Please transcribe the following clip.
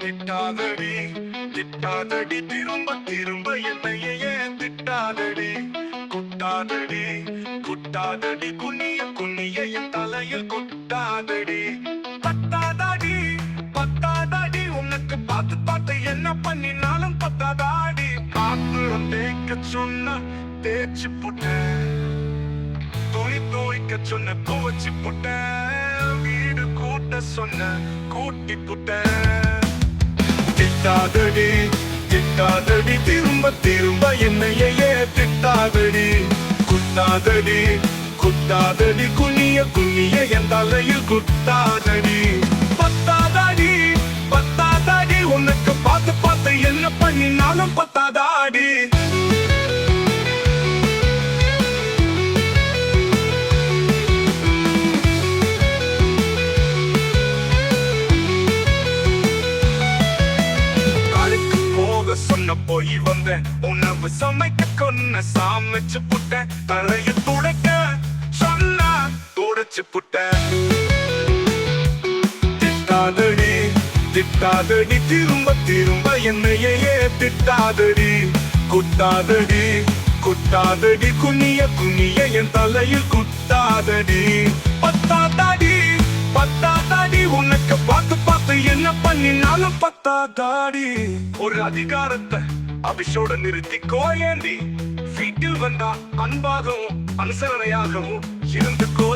திட்டாதடி திட்டாதடி திரும்ப திரும்ப என்னையே திட்டாதடி? குட்டாதடி குட்டாதடி குனிய குனிய என் தலையில் குட்டாதடி. பத்தாதாடி பத்தாதாடி உனக்கு பார்த்து பார்த்து என்ன பண்ணினாலும் பத்தாதாடி. பாத்திரம் தேய்க்க சொன்ன தேய்ச்சி போட்டேன். துணி துவைக்க சொன்ன துவைச்சு போட்டேன். கூட்ட சொன்ன கூட்டி புட்டேன் திட்டாதடி திட்டாதடி திரும்ப திரும்ப என்னையே திட்டாதடி குத்தாதடி குத்தாதடி குனிய குனிய என் தலையில் குத்தாதடி. பத்தாதடி பத்தாதடி உனக்கு பார்த்து பார்த்து என்ன பண்ணினாலும் பத்தாதா போக சொன்ன போய் வந்தேன். உணவு சமைக்க கொன்ன சாமிச்சு புட்டேன். தலைய துடைக்க சொன்ன துடைச்சு புட்டேன். திட்டாதடி திட்டாதடி திரும்ப திரும்ப என்னையே திட்டாதடி. குத்தாதடி குத்தாதடி குனிய குனிய என் தலையில் குத்தாதடி. பத்தாதடி பத்தா தாடி ஒரு அதிகாரத்தை அபிஷோட நிறுத்தி கோயேந்தி வீட்டில் வந்தா அன்பாகவும் அனுசரணையாகவும் இருந்துக்கோ.